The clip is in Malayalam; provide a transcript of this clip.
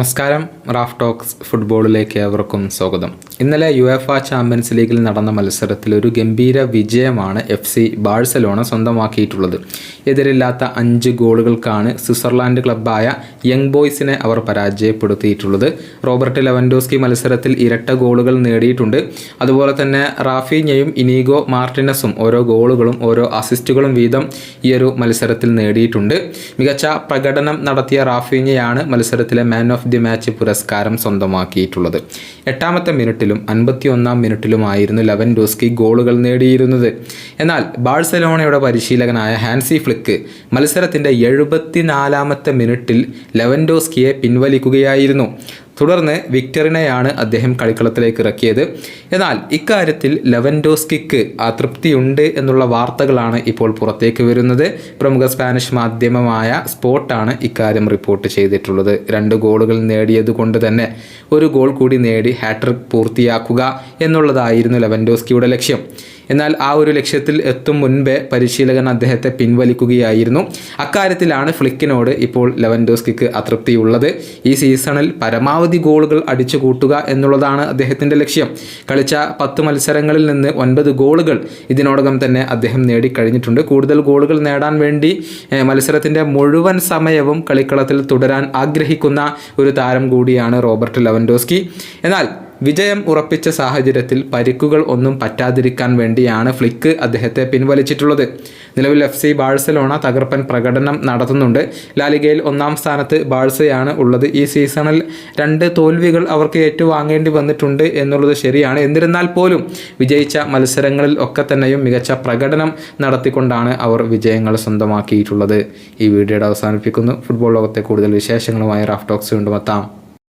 നമസ്കാരം റാഫ് ടോക്സ് ഫുട്ബോളിലേക്ക് ഏവർക്കും സ്വാഗതം. ഇന്നലെ യു എഫ് ആ ചാമ്പ്യൻസ് ലീഗിൽ നടന്ന മത്സരത്തിൽ ഒരു ഗംഭീര വിജയമാണ് എഫ് സി ബാഴ്സലോണ സ്വന്തമാക്കിയിട്ടുള്ളത്. എതിരില്ലാത്ത അഞ്ച് ഗോളുകൾക്കാണ് സ്വിറ്റ്സർലാൻഡ് ക്ലബ്ബായ യങ് ബോയ്സിനെ അവർ പരാജയപ്പെടുത്തിയിട്ടുള്ളത്. റോബർട്ട് ലെവൻഡോസ്കി മത്സരത്തിൽ ഇരട്ട ഗോളുകൾ നേടിയിട്ടുണ്ട്. അതുപോലെ തന്നെ റാഫീഞ്ഞയും ഇനീഗോ മാർട്ടിനസും ഓരോ ഗോളുകളും ഓരോ അസിസ്റ്റുകളും വീതം ഈ ഒരു മത്സരത്തിൽ നേടിയിട്ടുണ്ട്. മികച്ച പ്രകടനം നടത്തിയ റാഫീഞ്ഞയാണ് മത്സരത്തിലെ മാൻ ഓഫ് ദി മാച്ച് പുരസ്കാരം സ്വന്തമാക്കിയിട്ടുള്ളത്. എട്ടാമത്തെ മിനിറ്റിലും അൻപത്തിയൊന്നാം മിനിറ്റിലുമായിരുന്നു ലെവൻ ഡോസ്കി ഗോളുകൾ നേടിയിരുന്നത്. എന്നാൽ ബാഴ്സലോണയുടെ പരിശീലകനായ ഹാൻസി ഫ്ലിക്ക് മത്സരത്തിന്റെ എഴുപത്തിനാലാമത്തെ മിനിറ്റിൽ ലെവൻഡോസ്കിയെ പിൻവലിക്കുകയായിരുന്നു. തുടർന്ന് വിക്ടറിനെയാണ് അദ്ദേഹം കളിക്കളത്തിലേക്ക് ഇറക്കിയത്. എന്നാൽ ഇക്കാര്യത്തിൽ ലെവൻഡോസ്കിക്ക് അതൃപ്തിയുണ്ട് എന്നുള്ള വാർത്തകളാണ് ഇപ്പോൾ പുറത്തേക്ക് വരുന്നത്. പ്രമുഖ സ്പാനിഷ് മാധ്യമമായ സ്പോട്ടാണ് ഇക്കാര്യം റിപ്പോർട്ട് ചെയ്തിട്ടുള്ളത്. രണ്ട് ഗോളുകൾ നേടിയതുകൊണ്ട് തന്നെ ഒരു ഗോൾ കൂടി നേടി ഹാട്രിക് പൂർത്തിയാക്കുക എന്നുള്ളതായിരുന്നു ലെവൻഡോസ്കിയുടെ ലക്ഷ്യം. എന്നാൽ ആ ഒരു ലക്ഷ്യത്തിൽ എത്തും മുൻപേ പരിശീലകൻ അദ്ദേഹത്തെ പിൻവലിക്കുകയായിരുന്നു. അക്കാര്യത്തിലാണ് ഫ്ലിക്കിനോട് ഇപ്പോൾ ലെവൻഡോസ്കിക്ക് അതൃപ്തിയുള്ളത്. ഈ സീസണിൽ പരമാവധി ഗോളുകൾ അടിച്ചു കൂട്ടുക എന്നുള്ളതാണ് അദ്ദേഹത്തിന്റെ ലക്ഷ്യം. കളിച്ച പത്ത് മത്സരങ്ങളിൽ നിന്ന് ഒൻപത് ഗോളുകൾ ഇതിനോടകം തന്നെ അദ്ദേഹം നേടിക്കഴിഞ്ഞിട്ടുണ്ട്. കൂടുതൽ ഗോളുകൾ നേടാൻ വേണ്ടി മത്സരത്തിന്റെ മുഴുവൻ സമയവും കളിക്കളത്തിൽ തുടരാൻ ആഗ്രഹിക്കുന്ന ഒരു താരം കൂടിയാണ് റോബർട്ട് ലെവൻഡോസ്കി. എന്നാൽ വിജയം ഉറപ്പിച്ച സാഹചര്യത്തിൽ പരിക്കുകൾ ഒന്നും പറ്റാതിരിക്കാൻ വേണ്ടിയാണ് ഫ്ലിക്ക് അദ്ദേഹത്തെ പിൻവലിച്ചിട്ടുള്ളത്. നിലവിൽ എഫ് സി ബാഴ്സലോണ തകർപ്പൻ പ്രകടനം നടത്തുന്നുണ്ട്. ലാലിഗയിൽ ഒന്നാം സ്ഥാനത്ത് ബാഴ്സയാണ് ഉള്ളത്. ഈ സീസണിൽ രണ്ട് തോൽവികൾ അവർക്ക് ഏറ്റുവാങ്ങേണ്ടി വന്നിട്ടുണ്ട് എന്നുള്ളത് ശരിയാണ്. എന്നിരുന്നാൽ പോലും വിജയിച്ച മത്സരങ്ങളിൽ ഒക്കെ തന്നെയും മികച്ച പ്രകടനം നടത്തിക്കൊണ്ടാണ് അവർ വിജയങ്ങൾ സ്വന്തമാക്കിയിട്ടുള്ളത്. ഈ വീഡിയോയുടെ അവസാനിപ്പിക്കുന്നു. ഫുട്ബോൾ ലോകത്തെ കൂടുതൽ വിശേഷങ്ങളുമായി റാഫ്റ്റോക്സ് വീണ്ടും എത്താം.